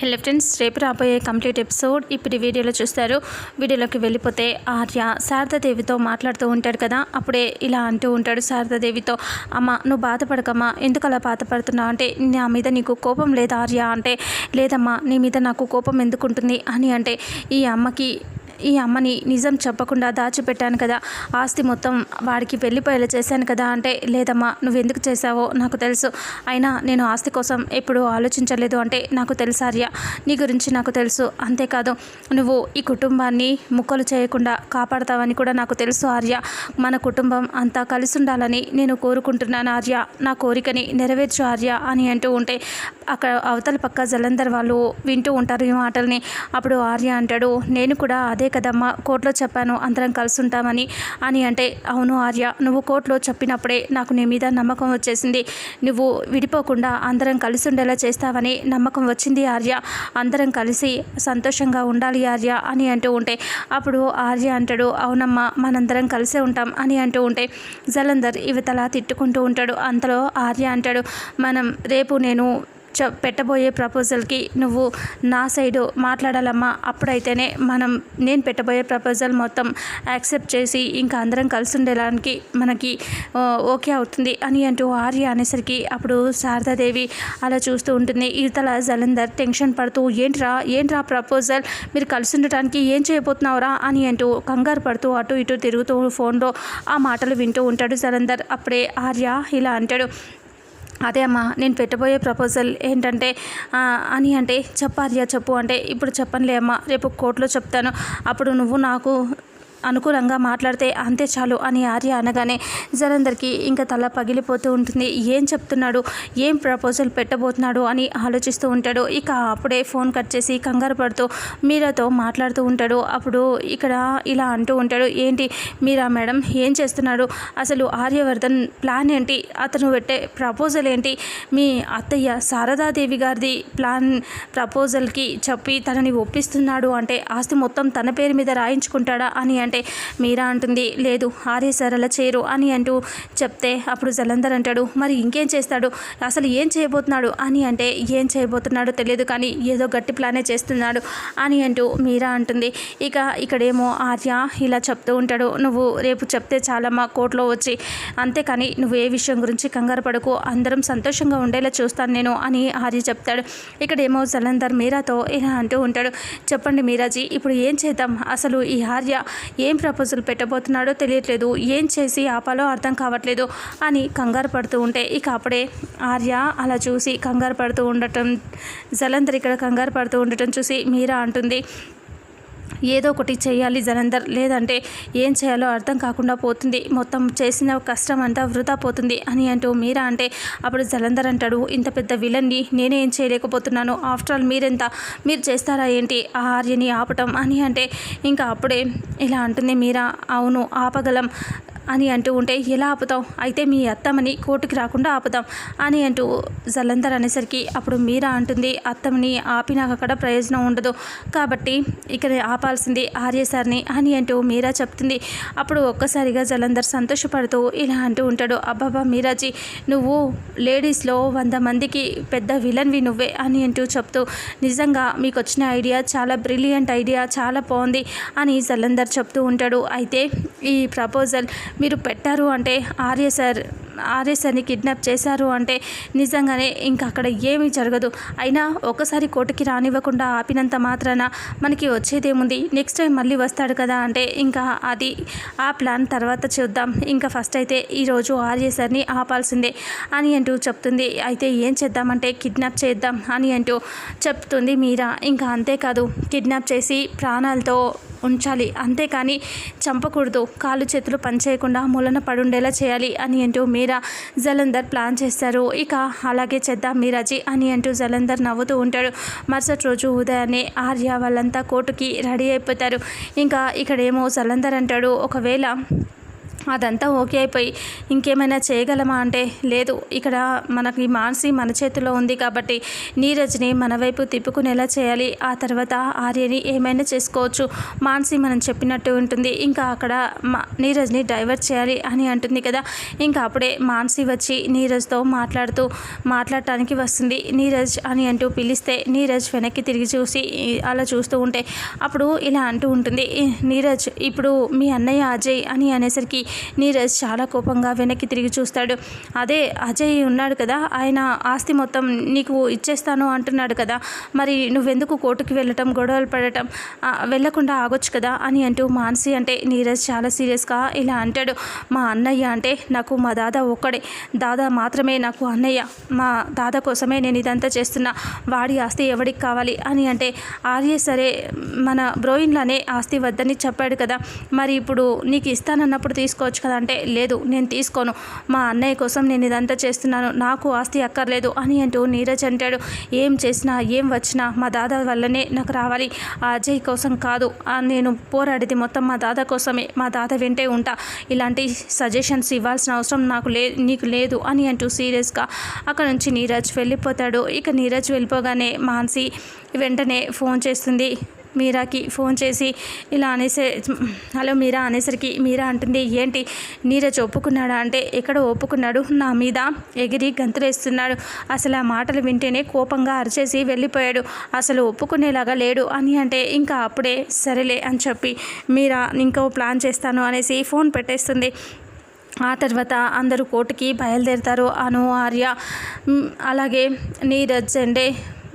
Hello friends రేపు రాబోయే complete episode ఇప్పుడు వీడియోలో చూస్తారు. వీడియోలోకి వెళ్ళిపోతే ఆర్య శారదాదేవితో మాట్లాడుతూ ఉంటాడు కదా. అప్పుడే ఇలా అంటూ ఉంటాడు శారదాదేవితో అమ్మ నువ్వు బాధపడకమ్మా. ఎందుకు అలా బాధపడుతున్నావు? అంటే నా మీద నీకు కోపం లేదా ఆర్య. అంటే లేదమ్మా నీ మీద నాకు కోపం ఎందుకుంటుంది అని అంటే ఈ అమ్మకి ఈ అమ్మని నిజం చెప్పకుండా దాచిపెట్టాను కదా. ఆస్తి మొత్తం వాడికి వెళ్ళిపోయేలా చేశాను కదా అంటే లేదమ్మా నువ్వెందుకు చేశావో నాకు తెలుసు. అయినా నేను ఆస్తి కోసం ఎప్పుడు ఆలోచించలేదు అంటే నాకు తెలుసు ఆర్య. నీ గురించి నాకు తెలుసు. అంతేకాదు నువ్వు ఈ కుటుంబాన్ని ముక్కలు చేయకుండా కాపాడతావని కూడా నాకు తెలుసు ఆర్య. మన కుటుంబం అంతా కలిసి ఉండాలని నేను కోరుకుంటున్నాను ఆర్య. నా కోరికని నెరవేర్చు ఆర్య అని అంటూ ఉంటే అక్కడ అవతల పక్క జలంధర్ వాళ్ళు వింటూ ఉంటారు ఈ మాటల్ని. అప్పుడు ఆర్య అంటాడు నేను కూడా అదే కదమ్మా కోర్టులో చెప్పాను అందరం కలిసి ఉంటామని అని అంటే అవును ఆర్య నువ్వు కోర్టులో చెప్పినప్పుడే నాకు నీ మీద నమ్మకం వచ్చేసింది. నువ్వు విడిపోకుండా అందరం కలిసి ఉండేలా చేస్తావని నమ్మకం వచ్చింది ఆర్య. అందరం కలిసి సంతోషంగా ఉండాలి ఆర్య అని అంటూ ఉంటే అప్పుడు ఆర్య అంటాడు అవునమ్మా మనందరం కలిసే ఉంటాం అని అంటూ ఉంటే జలంధర్ ఇవతలా తిట్టుకుంటూ ఉంటాడు. అంతలో ఆర్య అంటాడు మనం రేపు నేను చ పెట్టబోయే ప్రపోజల్కి నువ్వు నా సైడు మాట్లాడాలమ్మా. అప్పుడైతేనే మనం నేను పెట్టబోయే ప్రపోజల్ మొత్తం యాక్సెప్ట్ చేసి ఇంకా అందరం కలిసి ఉండేలానికి మనకి ఓకే అవుతుంది అని అంటూ ఆర్య అనేసరికి అప్పుడు శారదాదేవి అలా చూస్తూ ఉంటుంది. ఇతల జలంధర్ టెన్షన్ పడుతూ ఏంట్రా ఏంట్రా ప్రపోజల్? మీరు కలిసి ఉండటానికి ఏం చేయబోతున్నావురా? అని అంటూ కంగారు పడుతూ అటు ఇటు తిరుగుతూ ఫోన్లో ఆ మాటలు వింటూ ఉంటాడు జలంధర్. అప్పుడే ఆర్య ఇలా అంటాడు అదే అమ్మా నేను పెట్టబోయే ప్రపోజల్ ఏంటంటే అని అంటే చెప్పార్యా చెప్పు అంటే ఇప్పుడు చెప్పనులే అమ్మా రేపు కోర్టులో చెప్తాను. అప్పుడు నువ్వు నాకు అనుకూలంగా మాట్లాడితే అంతే చాలు అని ఆర్య అనగానే జలంధర్కి ఇంకా తల పగిలిపోతూ ఉంటుంది. ఏం చెప్తున్నాడు? ఏం ప్రపోజల్ పెట్టబోతున్నాడు? అని ఆలోచిస్తూ ఉంటాడు. ఇక అప్పుడే ఫోన్ కట్ చేసి కంగారు పడుతూ మీరాతో మాట్లాడుతూ ఉంటాడు. అప్పుడు ఇక్కడ ఇలా అంటూ ఉంటాడు. ఏంటి మీరా మేడం? ఏం చేస్తున్నాడు? అసలు ఆర్యవర్ధన్ ప్లాన్ ఏంటి? అతను పెట్టే ప్రపోజల్ ఏంటి? మీ అత్తయ్య శారదాదేవి గారిది ప్లాన్ ప్రపోజల్కి చెప్పి తనని ఒప్పిస్తున్నాడు అంటే ఆస్తి మొత్తం తన పేరు మీద రాయించుకుంటాడా అని అంటే మీరా? అంటుంది. లేదు ఆర్య అలా చేయరు అని అంటూ చెప్తే అప్పుడు జలంధర్ అంటాడు మరి ఇంకేం చేస్తాడు? అసలు ఏం చేయబోతున్నాడు? అని అంటే ఏం చేయబోతున్నాడో తెలియదు కానీ ఏదో గట్టి ప్లానే చేస్తున్నాడు అని అంటూ మీరా అంటుంది. ఇక ఇక్కడేమో ఆర్య ఇలా చెప్తూ ఉంటాడు నువ్వు రేపు చెప్తే చాలమ్మా కోర్టులో వచ్చి. అంతేకాని నువ్వు ఏ విషయం గురించి కంగారు పడకు అందరం సంతోషంగా ఉండేలా చూస్తాను నేను అని ఆర్య చెప్తాడు. ఇక్కడేమో జలంధర్ మీరాతో ఇలా అంటూ ఉంటాడు. చెప్పండి మీరాజీ ఇప్పుడు ఏం చేద్దాం? అసలు ఈ ఆర్య ఏం ప్రపోజల్ పెట్టబోతున్నాడో తెలియట్లేదు. ఏం చేసి ఆపాలో అర్థం కావట్లేదు అని కంగారు పడుతూ ఉంటే ఇక అప్పుడే ఆర్య అలా చూసి కంగారు పడుతూ ఉండటం జలంధర్ ఇక్కడ కంగారు పడుతూ ఉండటం చూసి మీరా అంటుంది. ఏదో ఒకటి చేయాలి జలంధర్. లేదంటే ఏం చేయాలో అర్థం కాకుండా పోతుంది. మొత్తం చేసిన కష్టం అంతా వృధా పోతుంది అని అంటూ మీరా అంటే అప్పుడు జలంధర్ అంటాడు ఇంత పెద్ద విలన్ని నేనే ఏం చేయలేకపోతున్నాను. ఆఫ్టర్ ఆల్ మీరెంత? మీరు చేస్తారా ఏంటి ఆ ఆర్యని ఆపటం? అని అంటే ఇంకా అప్పుడే ఇలా అంటుంది మీరా. అవును ఆపగలం. అని అంటూ ఉంటే ఎలా ఆపుతాం అయితే మీ అత్తమ్మని కోర్టుకి రాకుండా ఆపుదాం అని అంటూ జలంధర్ అనేసరికి అప్పుడు మీరా? అంటుంది. అత్తమ్మని ఆపినాక అక్కడ ప్రయోజనం ఉండదు. కాబట్టి ఇక్కడ ఆపాల్సింది ఆర్య సార్ని అని అంటూ మీరా చెప్తుంది. అప్పుడు ఒక్కసారిగా జలంధర్ సంతోషపడుతూ ఇలా అంటూ ఉంటాడు. అబ్బాబా మీరాజీ నువ్వు లేడీస్లో వంద మందికి పెద్ద విలన్వి నువ్వే అని అంటూ చెప్తూ నిజంగా మీకు వచ్చిన ఐడియా చాలా బ్రిలియంట్ ఐడియా చాలా బాగుంది అని జలంధర్ చెప్తూ ఉంటాడు. అయితే ఈ ప్రపోజల్ మీరు పెట్టారు అంటే ఆర్య సార్ కిడ్నాప్ చేశారు అంటే నిజంగానే ఇంకా అక్కడ ఏమీ జరగదు. అయినా ఒకసారి కోర్టుకి రానివ్వకుండా ఆపినంత మాత్రాన మనకి వచ్చేదేముంది? నెక్స్ట్ టైం మళ్ళీ వస్తాడు కదా అంటే ఇంకా అది ఆ ప్లాన్ తర్వాత చూద్దాం. ఇంకా ఫస్ట్ అయితే ఈరోజు ఆర్ఎస్ఆర్ని ఆపాల్సిందే అని అంటూ చెప్తుంది. అయితే ఏం చేద్దామంటే కిడ్నాప్ చేద్దాం అని అంటూ చెప్తుంది మీరా. ఇంకా అంతేకాదు కిడ్నాప్ చేసి ప్రాణాలతో ఉంచాలి. అంతేకాని చంపకూడదు. కాళ్ళు చేతులు పనిచేయకుండా మూలన పడుండేలా చేయాలి అని అంటూ మీరా జలంధర్ ప్లాన్ చేస్తారు. ఇక అలాగే చేద్దాం మీరాజీ అని అంటూ జలంధర్ నవ్వుతూ ఉంటాడు. మరుసటి రోజు ఉదయాన్నే ఆర్య వాళ్ళంతా కోర్టుకి రెడీ అయిపోతారు. ఇంకా ఇక్కడేమో జలంధర్ అంటాడు. ఒకవేళ అదంతా ఓకే అయిపోయి ఇంకేమైనా చేయగలమా అంటే లేదు ఇక్కడ మనకి మానసి మన చేతిలో ఉంది కాబట్టి నీరజ్ని మన వైపు తిప్పుకునేలా చేయాలి. ఆ తర్వాత ఆర్యని ఏమైనా చేసుకోవచ్చు. మానసి మనం చెప్పినట్టు ఉంటుంది. ఇంకా అక్కడ మా నీరజ్ని డైవర్ట్ చేయాలి అని అంటుంది కదా. ఇంకా అప్పుడే మానసి వచ్చి నీరజ్తో మాట్లాడుతూ మాట్లాడటానికి వస్తుంది. నీరజ్ అని అంటూ పిలిస్తే నీరజ్ వెనక్కి తిరిగి చూసి అలా చూస్తూ ఉంటే అప్పుడు ఇలా అంటూ ఉంటుంది. నీరజ్ ఇప్పుడు మీ అన్నయ్య అజయ్ అని అనేసరికి నీరజ్ చాలా కోపంగా వెనక్కి తిరిగి చూస్తాడు. అదే అజయ్ ఉన్నాడు కదా ఆయన ఆస్తి మొత్తం నీకు ఇచ్చేస్తాను అంటున్నాడు కదా మరి నువ్వెందుకు కోర్టుకి వెళ్ళటం గొడవలు పడటం వెళ్ళకుండా ఆగొచ్చు కదా అని అంటూ మానసి అంటే నీరజ్ చాలా సీరియస్గా ఇలా అంటాడు. మా అన్నయ్య అంటే నాకు మా దాదా ఒక్కడే దాదా మాత్రమే నాకు అన్నయ్య మా దాదా కోసమే నేను ఇదంతా చేస్తున్నా వాడి ఆస్తి ఎవడికి కావాలి అని అంటే ఆర్య సరే మన బ్రోయిన్లానే ఆస్తి వద్దని చెప్పాడు కదా మరి ఇప్పుడు నీకు ఇస్తానన్నప్పుడు తీసుకోవచ్చు కదా అంటే లేదు నేను తీసుకోను. మా అన్నయ్య కోసం నేను ఇదంతా చేస్తున్నాను. నాకు ఆస్తి అక్కర్లేదు అని అంటూ నీరజ్ అంటాడు. ఏం చేసినా ఏం వచ్చినా మా దాదా వల్లనే నాకు రావాలి. ఆ అజయ్ కోసం కాదు నేను పోరాడేది మొత్తం మా దాదా కోసమే. మా దాదా వెంటే ఉంటా. ఇలాంటి సజెషన్స్ ఇవ్వాల్సిన అవసరం నాకు లే నీకు లేదు అని అంటూ సీరియస్గా అక్కడ నుంచి నీరజ్ వెళ్ళిపోతాడు. ఇక నీరజ్ వెళ్ళిపోగానే మాన్సి వెంటనే ఫోన్ చేస్తుంది. మీరాకి ఫోన్ చేసి ఇలా అనేసే హలో మీరా అనేసరికి మీరా అంటుంది ఏంటి? నీరజ్ ఒప్పుకున్నాడా? అంటే ఎక్కడ ఒప్పుకున్నాడు? నా మీద ఎగిరి గంతులేస్తున్నాడు. అసలు ఆ మాటలు వింటేనే కోపంగా అరిచేసి వెళ్ళిపోయాడు. అసలు ఒప్పుకునేలాగా లేడు అని అంటే ఇంకా అప్పుడే సరేలే అని చెప్పి మీరా ఇంకో ప్లాన్ చేస్తాను అనేసి ఫోన్ పెట్టేస్తుంది. ఆ తర్వాత అందరూ కోర్టుకి బయలుదేరుతారు. అను ఆర్య అలాగే నీరజ్ అండే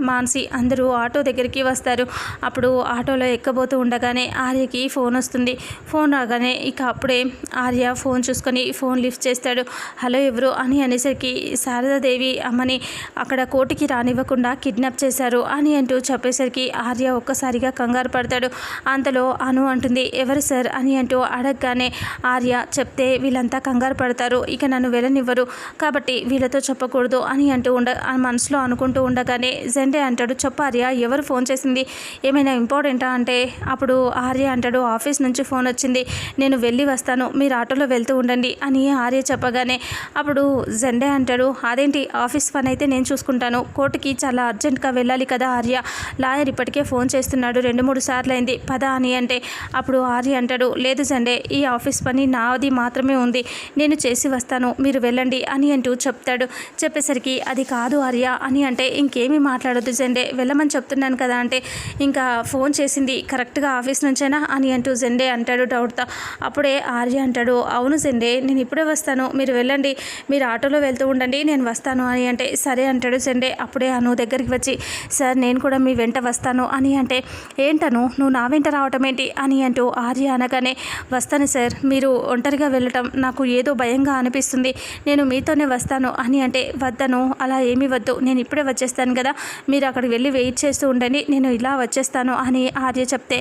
మాన్సి అందరూ ఆటో దగ్గరికి వస్తారు. అప్పుడు ఆటోలో ఎక్కబోతూ ఉండగానే ఆర్యకి ఫోన్ వస్తుంది. ఫోన్ రాగానే ఇక అప్పుడే ఆర్య ఫోన్ చూసుకొని ఫోన్ లిఫ్ట్ చేస్తాడు. హలో ఎవరు? అని అనేసరికి శారదాదేవి అమ్మని అక్కడ కోర్టుకి రానివ్వకుండా కిడ్నాప్ చేశారు అని అంటూ చెప్పేసరికి ఆర్య ఒక్కసారిగా కంగారు పడతాడు. అంతలో అను అంటుంది ఎవరు సార్? అని అంటూ అడగగానే ఆర్య చెప్తే వీళ్ళంతా కంగారు పడతారు. ఇక నన్ను వెళ్ళనివ్వరు. కాబట్టి వీళ్ళతో చెప్పకూడదు అని అంటూ ఉండ మనసులో అనుకుంటూ ఉండగానే జెండే అంటాడు చెప్పు ఆర్య ఎవరు ఫోన్ చేసింది? ఏమైనా ఇంపార్టెంటా? అంటే అప్పుడు ఆర్య అంటాడు ఆఫీస్ నుంచి ఫోన్ వచ్చింది నేను వెళ్ళి వస్తాను మీరు ఆటోలో వెళ్తూ ఉండండి అని ఆర్య చెప్పగానే అప్పుడు జెండే అంటాడు అదేంటి ఆఫీస్ పని అయితే నేను చూసుకుంటాను కోర్టుకి చాలా అర్జెంట్గా వెళ్ళాలి కదా ఆర్య లాయర్ ఇప్పటికే ఫోన్ చేస్తున్నాడు రెండు మూడు సార్లు అయింది పద అని అంటే అప్పుడు ఆర్య అంటాడు లేదు జెండే ఈ ఆఫీస్ పని నాది మాత్రమే ఉంది నేను చేసి వస్తాను మీరు వెళ్ళండి అని అంటూ చెప్తాడు. చెప్పేసరికి అది కాదు ఆర్య అని అంటే ఇంకేమీ మాట్లాడొద్దు జెండే వెళ్ళమని చెప్తున్నాను కదా అంటే ఇంకా ఫోన్ చేసింది కరెక్ట్గా ఆఫీస్ నుంచేనా? అని అంటూ జెండే అంటాడు డౌట్తో. అప్పుడే ఆర్య అంటాడు అవును జెండే నేను ఇప్పుడే వస్తాను. మీరు వెళ్ళండి. మీరు ఆటోలో వెళ్తూ ఉండండి. నేను వస్తాను. అని అంటే సరే అంటాడు జెండే అప్పుడే అను దగ్గరికి వచ్చి సార్ నేను కూడా మీ వెంట వస్తాను. అని అంటే ఏంటను? నువ్వు నా వెంట రావటం ఏంటి? అని అంటూ ఆర్య అనగానే వస్తాను సార్. మీరు ఒంటరిగా వెళ్ళటం నాకు ఏదో భయంగా అనిపిస్తుంది. నేను మీతోనే వస్తాను. అని అంటే వద్దను. అలా ఏమీ వద్దు. నేను ఇప్పుడే వచ్చేస్తాను కదా. మీరు అక్కడికి వెళ్ళి వెయిట్ చేస్తూ ఉండండి నేను ఇలా వచ్చేస్తాను అని ఆర్య చెప్తే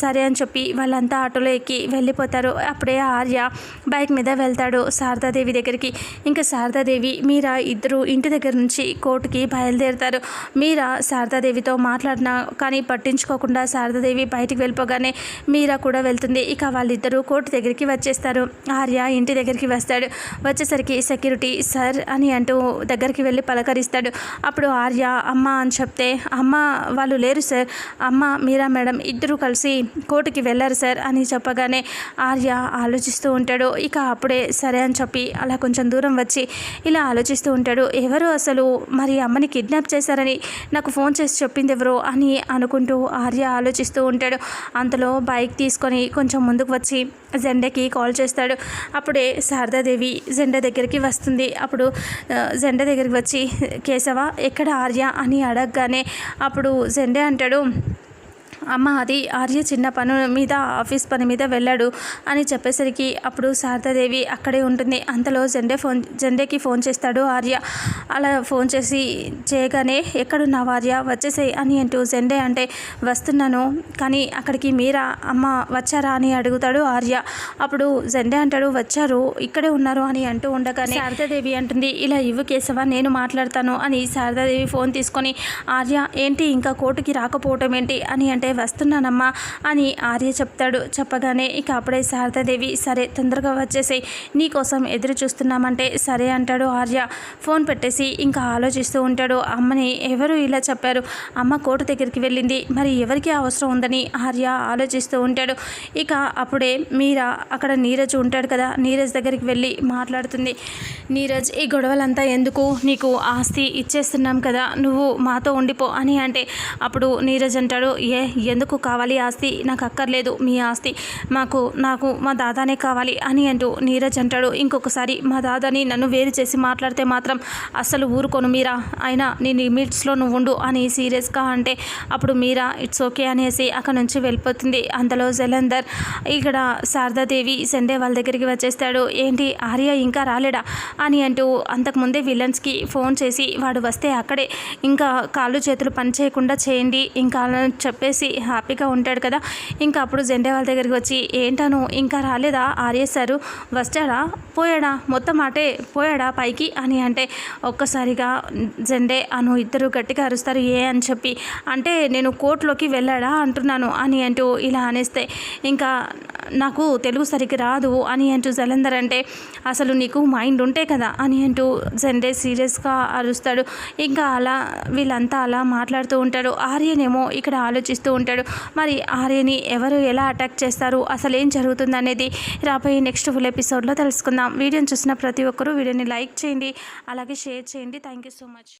సరే అని చెప్పి వాళ్ళంతా ఆటోలో ఎక్కి వెళ్ళిపోతారు. అప్పుడే ఆర్య బైక్ మీద వెళ్తాడు శారదాదేవి దగ్గరికి. ఇంకా శారదాదేవి మీరా ఇద్దరు ఇంటి దగ్గర నుంచి కోర్టుకి బయలుదేరుతారు. మీరా శారదాదేవితో మాట్లాడినా కానీ పట్టించుకోకుండా శారదాదేవి బయటికి వెళ్ళిపోగానే మీరా కూడా వెళ్తుంది. ఇక వాళ్ళిద్దరూ కోర్టు దగ్గరికి వచ్చేస్తారు. ఆర్య ఇంటి దగ్గరికి వస్తాడు. వచ్చేసరికి సెక్యూరిటీ సార్ అని అంటూ దగ్గరికి వెళ్ళి పలకరిస్తాడు. అప్పుడు ఆర్య అమ్మ అని చెప్తే అమ్మ వాళ్ళు లేరు సార్. అమ్మ మీరా మేడం ఇద్దరు కలిసి కోర్టుకి వెళ్ళారు సార్ అని చెప్పగానే ఆర్య ఆలోచిస్తూ ఉంటాడు. ఇక అప్పుడే సరే అని చెప్పి అలా కొంచెం దూరం వచ్చి ఇలా ఆలోచిస్తూ ఉంటాడు. ఎవరు అసలు? మరి అమ్మని కిడ్నాప్ చేశారని నాకు ఫోన్ చేసి చెప్పింది ఎవరు? అని అనుకుంటూ ఆర్య ఆలోచిస్తూ ఉంటాడు. అంతలో బైక్ తీసుకొని కొంచెం ముందుకు వచ్చి జెండకి కాల్ చేస్తాడు. అప్పుడే శారదాదేవి జెండ దగ్గరికి వస్తుంది. అప్పుడు జెండా జెండ దగ్గరికి వచ్చి కేశవ ఎక్కడ ఆర్య? అని అడగగానే అప్పుడు జెండే అంటాడు అమ్మ అది ఆర్య చిన్న పను మీద ఆఫీస్ పని మీద వెళ్ళాడు అని చెప్పేసరికి అప్పుడు శారదాదేవి అక్కడే ఉంటుంది. అంతలో జెండే ఫోన్ జెండేకి ఫోన్ చేస్తాడు ఆర్య. అలా ఫోన్ చేసి చేయగానే ఎక్కడున్నావు ఆర్య? వచ్చేసేయ్ అని అంటూ జెండే అంటే వస్తున్నాను. కానీ అక్కడికి మీరా? అమ్మ వచ్చారా? అని అడుగుతాడు ఆర్య. అప్పుడు జెండే అంటాడు వచ్చారు. ఇక్కడే ఉన్నారు అని అంటూ ఉండగానే శారదాదేవి అంటుంది ఇలా ఇవ్వు కేశవా నేను మాట్లాడతాను అని శారదాదేవి ఫోన్ తీసుకొని ఆర్య ఏంటి ఇంకా కోర్టుకి రాకపోవటం ఏంటి? అని అంటే వస్తున్నానమ్మా అని ఆర్య చెప్తాడు. చెప్పగానే ఇక అప్పుడే శారదాదేవి సరే తొందరగా వచ్చేసి నీకోసం ఎదురు చూస్తున్నామంటే సరే అంటాడు ఆర్య. ఫోన్ పెట్టేసి ఇంకా ఆలోచిస్తూ ఉంటాడు. అమ్మని ఎవరు ఇలా చెప్పారు? అమ్మ కోట దగ్గరికి వెళ్ళింది. మరి ఎవరికి అవసరం ఉందని ఆర్య ఆలోచిస్తూ ఉంటాడు. ఇక అప్పుడే మీరా అక్కడ నీరజ్ ఉంటాడు కదా నీరజ్ దగ్గరికి వెళ్ళి మాట్లాడుతుంది. నీరజ్ ఈ గొడవలంతా ఎందుకు? నీకు ఆస్తి ఇచ్చేస్తున్నాం కదా నువ్వు మాతో ఉండిపో అని అంటే అప్పుడు నీరజ్ అంటాడు ఏ ఎందుకు కావాలి ఆస్తి? నాకు అక్కర్లేదు మీ ఆస్తి. మాకు నాకు మా దాదానే కావాలి అని అంటూ నీరజ్ అంటాడు. ఇంకొకసారి మా దాదాని నన్ను వేరు చేసి మాట్లాడితే మాత్రం అస్సలు ఊరుకోను మీరా. అయినా నీ లిమిట్స్లో నువ్వు ఉండు అని సీరియస్గా అంటే అప్పుడు మీరా ఇట్స్ ఓకే అనేసి అక్కడ నుంచి వెళ్ళిపోతుంది. అంతలో జలంధర్ ఇక్కడ శారదాదేవి సండే వాళ్ళ దగ్గరికి వచ్చేస్తాడు. ఏంటి ఆర్య ఇంకా రాలేడా? అని అంటూ అంతకుముందే విలన్స్కి ఫోన్ చేసి వాడు వస్తే అక్కడే. ఇంకా కాళ్ళు చేతులు పని చేయకుండా చేయండి. ఇంకా చెప్పేసి హ్యాపీగా ఉంటాడు కదా. ఇంకా అప్పుడు జెండే వాళ్ళ దగ్గరికి వచ్చి ఏంటను ఇంకా రాలేదా? ఆరేశారు. వస్తాడా పోయాడా? మొత్తం అటే పోయాడా పైకి? అని అంటే ఒక్కసారిగా జెండే అను ఇద్దరు గట్టిగా అరుస్తారు ఏ అని చెప్పి అంటే నేను కోర్టులోకి వెళ్ళాడా అంటున్నాను అని అంటూ ఇలా అనేస్తే ఇంకా నాకు తెలుగు సరికి రాదు అని అంటూ జలంధర్ అంటే అసలు నీకు మైండ్ ఉంటే కదా అని అంటూ జెండే సీరియస్గా అరుస్తాడు. ఇంకా అలా వీళ్ళంతా అలా మాట్లాడుతూ ఉంటాడు ఆర్యనేమో ఇక్కడ ఆలోచిస్తూ ఉంటాడు. మరి ఆర్యని ఎవరు ఎలా అటాక్ చేస్తారు? అసలు ఏం జరుగుతుంది అనేది రాబోయే నెక్స్ట్ ఫుల్ ఎపిసోడ్లో తెలుసుకుందాం. వీడియోని చూసిన ప్రతి ఒక్కరూ వీడియోని లైక్ చేయండి. అలాగే షేర్ చేయండి. Thank you so much